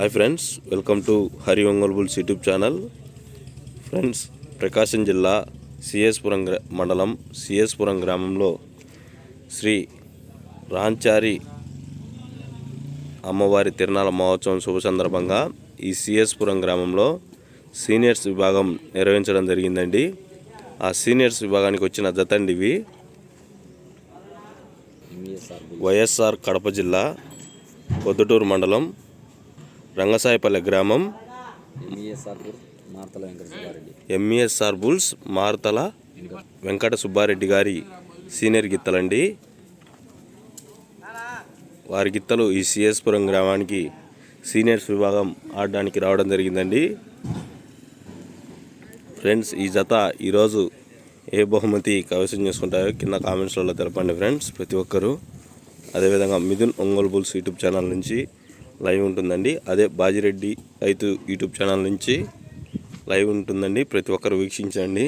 Hi friends welcome to Hari Ongole bulls YouTube channel friends Prakasam జిల్లా సిఎస్పురం గ్రా మండలం సిఎస్పురం గ్రామంలో శ్రీ రాంచారి అమ్మవారి తిరునాళ మహోత్సవం శుభ సందర్భంగా ఈ సిఎస్పురం గ్రామంలో సీనియర్స్ విభాగం నిర్వహించడం జరిగిందండి ఆ సీనియర్స్ విభాగానికి వచ్చిన జతండి ఇవి వైఎస్ఆర్ కడప జిల్లా పొద్దుటూరు మండలం రంగసాయపల్లె గ్రామం. MESR Marthala Venkata Subbareddy MESR bulls Marthala Venkata Subbareddy గారి సీనియర్ గిత్తలండి. వారి గిత్తలు ఈ సిఎస్పురం గ్రామానికి సీనియర్స్ విభాగం ఆడడానికి రావడం జరిగిందండి. ఫ్రెండ్స్ ఈ జత ఈరోజు ఏ బహుమతి కైవసం చేసుకుంటారో కింద కామెంట్స్లలో తెలపండి ఫ్రెండ్స్ ప్రతి ఒక్కరూ. అదేవిధంగా Mithun Ongole bulls YouTube channel నుంచి లైవ్ ఉంటుందండి. అదే బాజిరెడ్డి రైతు యూట్యూబ్ ఛానల్ నుంచి లైవ్ ఉంటుందండి. ప్రతి ఒక్కరు వీక్షించండి.